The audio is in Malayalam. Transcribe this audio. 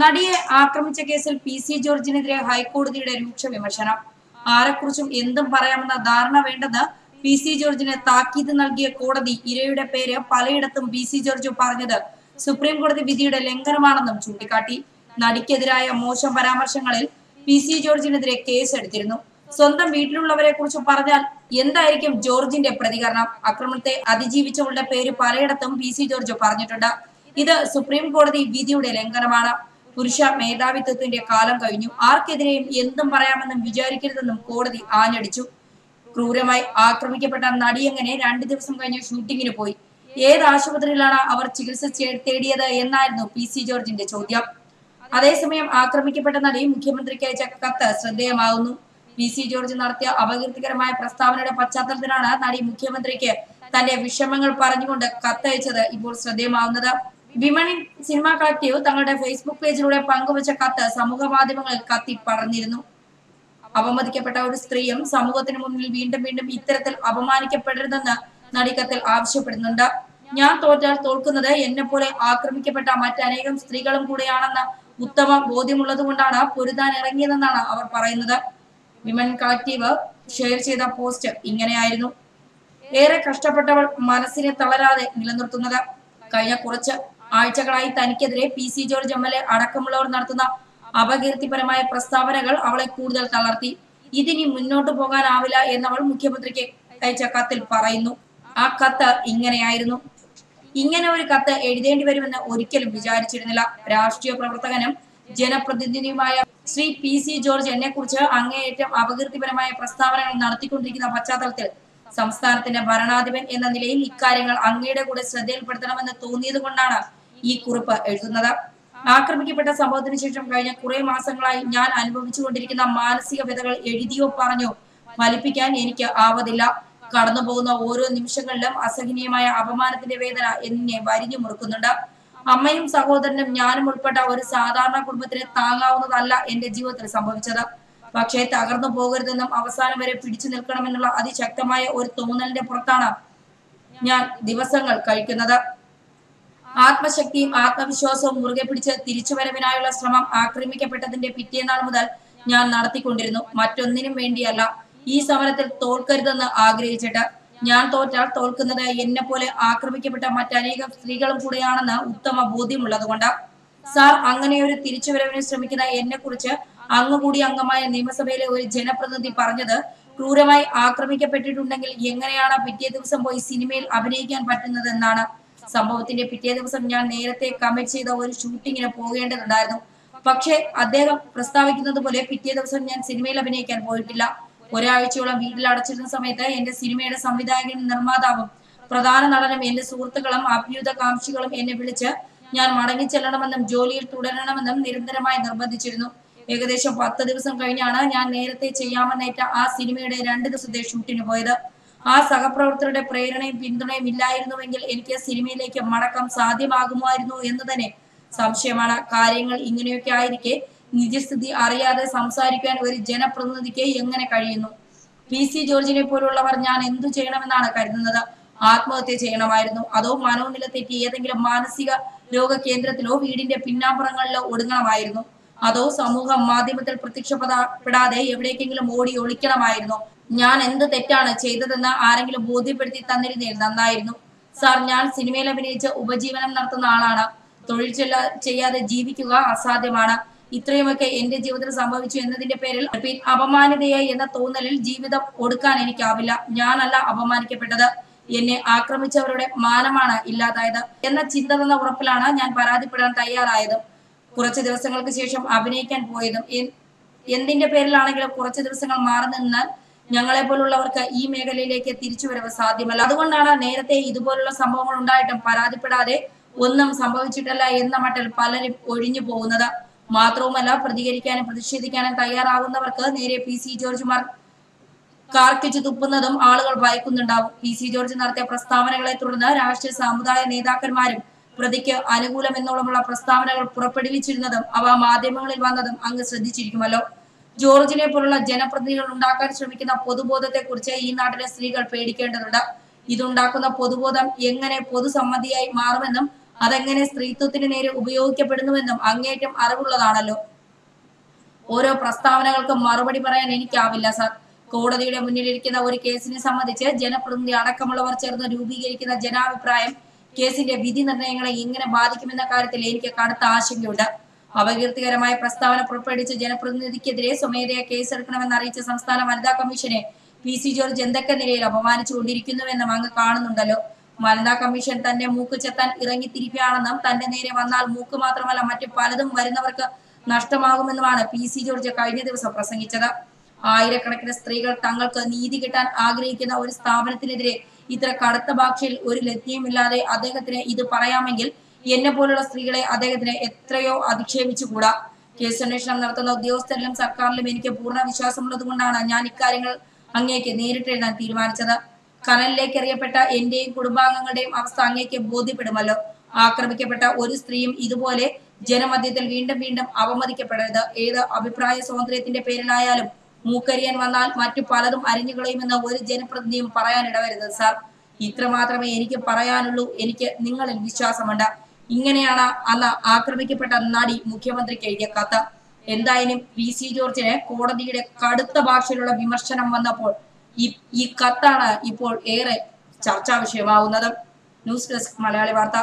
നടിയെ ആക്രമിച്ച കേസിൽ പി സി ജോർജിനെതിരെ ഹൈക്കോടതിയുടെ രൂക്ഷ വിമർശനം. ആരെക്കുറിച്ചും എന്തും പറയാമെന്ന ധാരണ വേണ്ടെന്ന് പി സി ജോർജിന് താക്കീത് നൽകിയ കോടതി ഇരയുടെ പേര് പലയിടത്തും പി സി ജോർജ് പറഞ്ഞത് സുപ്രീം കോടതി വിധിയുടെ ലംഘനമാണെന്നും ചൂണ്ടിക്കാട്ടി. നടിക്കെതിരായ മോശം പരാമർശങ്ങളിൽ പി സി ജോർജിനെതിരെ കേസെടുത്തിരുന്നു. സ്വന്തം വീട്ടിലുള്ളവരെ കുറിച്ച് പറഞ്ഞാൽ എന്തായിരിക്കും ജോർജിന്റെ പ്രതികരണം? ആക്രമണത്തെ അതിജീവിച്ചവളുടെ പേര് പലയിടത്തും പി സി ജോർജ് പറഞ്ഞിട്ടുണ്ട്. ഇത് സുപ്രീം കോടതി വിധിയുടെ ലംഘനമാണ്. പുരുഷ മേധാവിത്വത്തിന്റെ കാലം കഴിഞ്ഞു. ആർക്കെതിരെയും എന്തും പറയാമെന്നും വിചാരിക്കരുതെന്നും കോടതി ആഞ്ഞടിച്ചു. ക്രൂരമായി ആക്രമിക്കപ്പെട്ട നടിയങ്ങനെ രണ്ടു ദിവസം കഴിഞ്ഞ് ഷൂട്ടിങ്ങിന് പോയി? ഏത് ആശുപത്രിയിലാണ് അവർ ചികിത്സ തേടിയത് എന്നായിരുന്നു പി സി ജോർജിന്റെ ചോദ്യം. അതേസമയം ആക്രമിക്കപ്പെട്ട നടി മുഖ്യമന്ത്രിക്ക് അയച്ച കത്ത് ശ്രദ്ധേയമാകുന്നു. പി സി ജോർജ് നടത്തിയ അപകീർത്തികരമായ പ്രസ്താവനയുടെ പശ്ചാത്തലത്തിലാണ് നടി മുഖ്യമന്ത്രിക്ക് തന്റെ വിഷമങ്ങൾ പറഞ്ഞുകൊണ്ട് കത്തയച്ചത് ഇപ്പോൾ ശ്രദ്ധേയമാവുന്നത് വിമണി സിനിമ കളക്റ്റീവ് തങ്ങളുടെ ഫേസ്ബുക്ക് പേജിലൂടെ പങ്കുവച്ച കത്ത് സമൂഹ മാധ്യമങ്ങളിൽ കത്തി പറഞ്ഞിരുന്നു അപമതിക്കപ്പെട്ട ഒരു സ്ത്രീയും സമൂഹത്തിന് മുന്നിൽ വീണ്ടും വീണ്ടും ഇത്തരത്തിൽ അപമാനിക്കപ്പെടരുതെന്ന് നടിക്കത്തിൽ ആവശ്യപ്പെടുന്നുണ്ട്. ഞാൻ തോറ്റാൽ തോൽക്കുന്നത് എന്നെ പോലെ ആക്രമിക്കപ്പെട്ട മറ്റനേകം സ്ത്രീകളും കൂടെയാണെന്ന് ഉത്തമ ബോധ്യമുള്ളതുകൊണ്ടാണ് പൊരുതാൻ ഇറങ്ങിയതെന്നാണ് അവർ പറയുന്നത്. വിമൻ കളക്റ്റീവ് ഷെയർ ചെയ്ത പോസ്റ്റ് ഇങ്ങനെയായിരുന്നു. ഏറെ കഷ്ടപ്പെട്ടവൾ മനസ്സിനെ തളരാതെ നിലനിർത്തുന്നത്. കഴിഞ്ഞ കുറച്ച് ആഴ്ചകളായി തനിക്കെതിരെ P C George M L A അടക്കമുള്ളവർ നടത്തുന്ന അപകീർത്തിപരമായ പ്രസ്താവനകൾ അവളെ കൂടുതൽ തളർത്തി. ഇതിനി മുന്നോട്ടു പോകാനാവില്ല എന്നവൾ മുഖ്യമന്ത്രിക്ക് അയച്ച കത്തിൽ പറയുന്നു. ആ കത്ത് ഇങ്ങനെയായിരുന്നു. ഇങ്ങനെ ഒരു കത്ത് എഴുതേണ്ടി വരുമെന്ന് ഒരിക്കലും വിചാരിച്ചിരുന്നില്ല. രാഷ്ട്രീയ പ്രവർത്തകനും ജനപ്രതിനിധിയുമായ ശ്രീ പി സി ജോർജ് എന്നെ കുറിച്ച് അങ്ങേയറ്റം അപകീർത്തിപരമായ പ്രസ്താവനകൾ നടത്തിക്കൊണ്ടിരിക്കുന്ന പശ്ചാത്തലത്തിൽ സംസ്ഥാനത്തിന്റെ ഭരണാധിപൻ എന്ന നിലയിൽ ഇക്കാര്യങ്ങൾ അങ്ങയുടെ കൂടെ ശ്രദ്ധയിൽപ്പെടുത്തണമെന്ന് തോന്നിയത് കൊണ്ടാണ് ഈ കുറിപ്പ് എഴുതുന്നത്. ആക്രമിക്കപ്പെട്ട സംഭവത്തിന് ശേഷം കഴിഞ്ഞ കുറെ മാസങ്ങളായി ഞാൻ അനുഭവിച്ചുകൊണ്ടിരിക്കുന്ന മാനസിക വ്യതകൾ എഴുതിയോ പറഞ്ഞോ ഫലിപ്പിക്കാൻ എനിക്ക് ആവതില്ല. കടന്നു പോകുന്ന ഓരോ നിമിഷങ്ങളിലും അസഹനീയമായ അപമാനത്തിന്റെ വേദന എന്നെ വരിഞ്ഞു മുറുക്കുന്നുണ്ട്. അമ്മയും സഹോദരനും ഞാനും ഉൾപ്പെട്ട ഒരു സാധാരണ കുടുംബത്തിന് താങ്ങാവുന്നതല്ല എന്റെ ജീവിതത്തിൽ സംഭവിച്ചത്. പക്ഷേ തകർന്നു പോകരുതെന്നും അവസാനം വരെ പിടിച്ചു നിൽക്കണമെന്നുള്ള അതിശക്തമായ ഒരു തോന്നലിന്റെ പുറത്താണ് ഞാൻ ദിവസങ്ങൾ കഴിക്കുന്നത്. ആത്മശക്തിയും ആത്മവിശ്വാസവും മുറുകെ പിടിച്ച് തിരിച്ചുവരവിനായുള്ള ശ്രമം ആക്രമിക്കപ്പെട്ടതിന്റെ പിറ്റേന്നാൾ മുതൽ ഞാൻ നടത്തിക്കൊണ്ടിരുന്നു. മറ്റൊന്നിനും വേണ്ടിയല്ല ഈ സമരത്തിൽ തോൽക്കരുതെന്ന് ആഗ്രഹിച്ചിട്ട്. ഞാൻ തോറ്റാൽ തോൽക്കുന്നത് എന്നെ പോലെ ആക്രമിക്കപ്പെട്ട മറ്റനേകം സ്ത്രീകളും കൂടെയാണെന്ന് ഉത്തമ ബോധ്യമുള്ളതുകൊണ്ട്. സാർ അങ്ങനെ ഒരു തിരിച്ചുവരവിന് ശ്രമിക്കുന്ന എന്നെ കുറിച്ച് അങ്ങുകൂടി അംഗമായ നിയമസഭയിലെ ഒരു ജനപ്രതിനിധി പറഞ്ഞത് ക്രൂരമായി ആക്രമിക്കപ്പെട്ടിട്ടുണ്ടെങ്കിൽ എങ്ങനെയാണ് പിറ്റേ ദിവസം പോയി സിനിമയിൽ അഭിനയിക്കാൻ പറ്റുന്നത് എന്നാണ് സംഭവത്തിന്റെ പിറ്റേ ദിവസം ഞാൻ നേരത്തെ കമ്മിറ്റ് ചെയ്ത ഒരു ഷൂട്ടിങ്ങിന് പോകേണ്ടതുണ്ടായിരുന്നു. പക്ഷേ അദ്ദേഹം പ്രസ്താവിക്കുന്നത് പോലെ പിറ്റേ ദിവസം ഞാൻ സിനിമയിൽ അഭിനയിക്കാൻ പോയിട്ടില്ല. ഒരാഴ്ചയോളം വീട്ടിൽ അടച്ചിരുന്ന സമയത്ത് എന്റെ സിനിമയുടെ സംവിധായകനും നിർമ്മാതാവും പ്രധാന നടനും എന്റെ സുഹൃത്തുക്കളും അഭ്യുതകാംക്ഷികളും എന്നെ വിളിച്ച് ഞാൻ മടങ്ങി ചെല്ലണമെന്നും ജോലിയിൽ തുടരണമെന്നും നിരന്തരമായി നിർബന്ധിച്ചിരുന്നു. ഏകദേശം പത്ത് ദിവസം കഴിഞ്ഞാണ് ഞാൻ നേരത്തെ ചെയ്യാമെന്നേറ്റ ആ സിനിമയുടെ രണ്ട് ദിവസത്തെ ഷൂട്ടിന് പോയത്. ആ സഹപ്രവർത്തകരുടെ പ്രേരണയും പിന്തുണയും ഇല്ലായിരുന്നുവെങ്കിൽ എനിക്ക് സിനിമയിലേക്ക് മടക്കം സാധ്യമാകുമായിരുന്നു എന്ന് തന്നെ സംശയമാണ്. കാര്യങ്ങൾ ഇങ്ങനെയൊക്കെ ആയിരിക്കെ നിജസ്ഥിതി അറിയാതെ സംസാരിക്കാൻ ഒരു ജനപ്രതിനിധിക്ക് എങ്ങനെ കഴിയുന്നു? പി സി ജോർജിനെ പോലുള്ളവർ ഞാൻ എന്തു ചെയ്യണമെന്നാണ് കരുതുന്നത്? ആത്മഹത്യ ചെയ്യണമായിരുന്നു. അതോ മനോനില തെറ്റി ഏതെങ്കിലും മാനസിക രോഗ കേന്ദ്രത്തിലോ വീടിന്റെ പിന്നാമ്പുറങ്ങളിലോ ഒടുങ്ങണമായിരുന്നു? അതോ സമൂഹ മാധ്യമത്തിൽ പ്രത്യക്ഷപ്പെടാതെ എവിടേക്കെങ്കിലും ഓടി ഒളിക്കണമായിരുന്നു? ഞാൻ എന്ത് തെറ്റാണ് ചെയ്തതെന്ന് ആരെങ്കിലും ബോധ്യപ്പെടുത്തി തന്നിരുന്നേൽ നന്നായിരുന്നു. സാർ ഞാൻ സിനിമയിൽ അഭിനയിച്ച് ഉപജീവനം നടത്തുന്ന ആളാണ്. തൊഴിൽ ചെയ്യാതെ ജീവിക്കുക അസാധ്യമാണ്. ഇത്രയുമൊക്കെ എന്റെ ജീവിതത്തിൽ സംഭവിച്ചു എന്നതിന്റെ പേരിൽ അപമാനിതയായി എന്ന തോന്നലിൽ ജീവിതം ഒടുക്കാൻ എനിക്കാവില്ല. ഞാനല്ല അപമാനിക്കപ്പെട്ടത്. എന്നെ ആക്രമിച്ചവരുടെ മാനമാണ് ഇല്ലാതായത്. എന്ന ചിന്ത തന്ന ഉറപ്പിലാണ് ഞാൻ പരാതിപ്പെടാൻ തയ്യാറായത്. കുറച്ച് ദിവസങ്ങൾക്ക് ശേഷം അഭിനയിക്കാൻ പോയതും. എന്തിന്റെ പേരിലാണെങ്കിലും കുറച്ച് ദിവസങ്ങൾ മാറി നിന്നാൽ ഞങ്ങളെ പോലുള്ളവർക്ക് ഈ മേഖലയിലേക്ക് തിരിച്ചുവരവ് സാധ്യമല്ല. അതുകൊണ്ടാണ് നേരത്തെ ഇതുപോലുള്ള സംഭവങ്ങൾ ഉണ്ടായിട്ടും പരാതിപ്പെടാതെ ഒന്നും സംഭവിച്ചിട്ടില്ല എന്ന മട്ടിൽ പലരും ഒഴിഞ്ഞു പോകുന്നത്. മാത്രവുമല്ല പ്രതികരിക്കാനും പ്രതിഷേധിക്കാനും തയ്യാറാകുന്നവർക്ക് നേരെ പി സി ജോർജുമാർ കാർക്കിച്ചു തുപ്പുന്നതും ആളുകൾ ഭയക്കുന്നുണ്ടാവും. പി സി ജോർജ് നടത്തിയ പ്രസ്താവനകളെ തുടർന്ന് രാഷ്ട്രീയ സമുദായ നേതാക്കന്മാരും പ്രതിക്ക് അനുകൂലമെന്നോളമുള്ള പ്രസ്താവനകൾ പുറപ്പെടുവിച്ചിരുന്നതും അവ മാധ്യമങ്ങളിൽ വന്നതും അങ്ങ് ശ്രദ്ധിച്ചിരിക്കുമല്ലോ. ജോർജിനെ പോലുള്ള ജനപ്രതിനിധികൾ ഉണ്ടാക്കാൻ ശ്രമിക്കുന്ന പൊതുബോധത്തെ കുറിച്ച് ഈ നാട്ടിലെ സ്ത്രീകൾ പേടിക്കേണ്ടതുണ്ട്. ഇതുണ്ടാക്കുന്ന പൊതുബോധം എങ്ങനെ പൊതുസമ്മതിയായി മാറുമെന്നും അതെങ്ങനെ സ്ത്രീത്വത്തിന് നേരെ ഉപയോഗിക്കപ്പെടുന്നുവെന്നും അങ്ങേറ്റം അറിവുള്ളതാണല്ലോ. ഓരോ പ്രസ്താവനകൾക്കും മറുപടി പറയാൻ എനിക്കാവില്ല സർ. കോടതിയുടെ മുന്നിലിരിക്കുന്ന ഒരു കേസിനെ സംബന്ധിച്ച് ജനപ്രതിനിധി അടക്കമുള്ളവർ ചേർന്ന് രൂപീകരിക്കുന്ന ജനാഭിപ്രായം കേസിന്റെ വിധി നിർണയങ്ങളെ എങ്ങനെ ബാധിക്കുമെന്ന കാര്യത്തിൽ എനിക്ക് കടുത്ത ആശങ്കയുണ്ട്. അപകീർത്തികരമായ പ്രസ്താവന പുറപ്പെടുവിച്ച ജനപ്രതിനിധിക്കെതിരെ സ്വമേധയാ കേസെടുക്കണമെന്ന് അറിയിച്ച സംസ്ഥാന വനിതാ കമ്മീഷനെ പി സി ജോർജ് എന്തൊക്കെ നിലയിൽ അപമാനിച്ചുകൊണ്ടിരിക്കുന്നുവെന്നും അങ്ങ് കാണുന്നുണ്ടല്ലോ. വനിതാ കമ്മീഷൻ തന്നെ മൂക്ക് ചെത്താൻ ഇറങ്ങിത്തിരിക്കുകയാണെന്നും തന്റെ നേരെ വന്നാൽ മൂക്ക് മാത്രമല്ല മറ്റു പലതും വരുന്നവർക്ക് നഷ്ടമാകുമെന്നുമാണ് പി സി ജോർജ് കഴിഞ്ഞ ദിവസം പ്രസംഗിച്ചത്. ആയിരക്കണക്കിന് സ്ത്രീകൾ തങ്ങൾക്ക് നീതി കിട്ടാൻ ആഗ്രഹിക്കുന്ന ഒരു സ്ഥാപനത്തിനെതിരെ ഇത്ര കടുത്ത ഭാഷയിൽ ഒരു ലജ്ഞയുമില്ലാതെ അദ്ദേഹത്തിന് ഇത് പറയാമെങ്കിൽ എന്നെ പോലുള്ള സ്ത്രീകളെ അദ്ദേഹത്തിന് എത്രയോ അധിക്ഷേപിച്ചുകൂടാ? കേസ് അന്വേഷണം നടത്തുന്ന ഉദ്യോഗസ്ഥരിലും സർക്കാരിലും എനിക്ക് പൂർണ വിശ്വാസമുള്ളത് കൊണ്ടാണ് ഞാൻ ഇക്കാര്യങ്ങൾ അങ്ങേക്ക് നേരിട്ട് എഴുതാൻ തീരുമാനിച്ചത്. കനലിലേക്ക് എറിയപ്പെട്ട എന്റെയും കുടുംബാംഗങ്ങളുടെയും അവസ്ഥ അങ്ങേക്ക് ബോധ്യപ്പെടുമല്ലോ. ആക്രമിക്കപ്പെട്ട ഒരു സ്ത്രീയും ഇതുപോലെ ജനമധ്യത്തിൽ വീണ്ടും വീണ്ടും അവമതിക്കപ്പെടരുത്. ഏത് അഭിപ്രായ സ്വാതന്ത്ര്യത്തിന്റെ പേരിലായാലും മൂക്കരിയാൻ വന്നാൽ മറ്റു പലതും അരിഞ്ഞുകളയുമെന്ന് ഒരു ജനപ്രതിനിധിയും പറയാൻ ഇടവരുത് സാർ. ഇത്ര മാത്രമേ എനിക്ക് പറയാനുള്ളൂ. എനിക്ക് നിങ്ങളിൽ വിശ്വാസമുണ്ട്. ഇങ്ങനെയാണ് അന്ന് ആക്രമിക്കപ്പെട്ട നടി മുഖ്യമന്ത്രിക്ക് എഴുതിയ കത്ത് എന്തായാലും വി സി ജോർജിന് കോടതിയുടെ കടുത്ത ഭാഷയിലുള്ള വിമർശനം വന്നപ്പോൾ ഈ ഈ കത്താണ് ഇപ്പോൾ ഏറെ ചർച്ചാ വിഷയമാവുന്നത്. ന്യൂസ് ഡെസ്ക് മലയാളി വാർത്ത.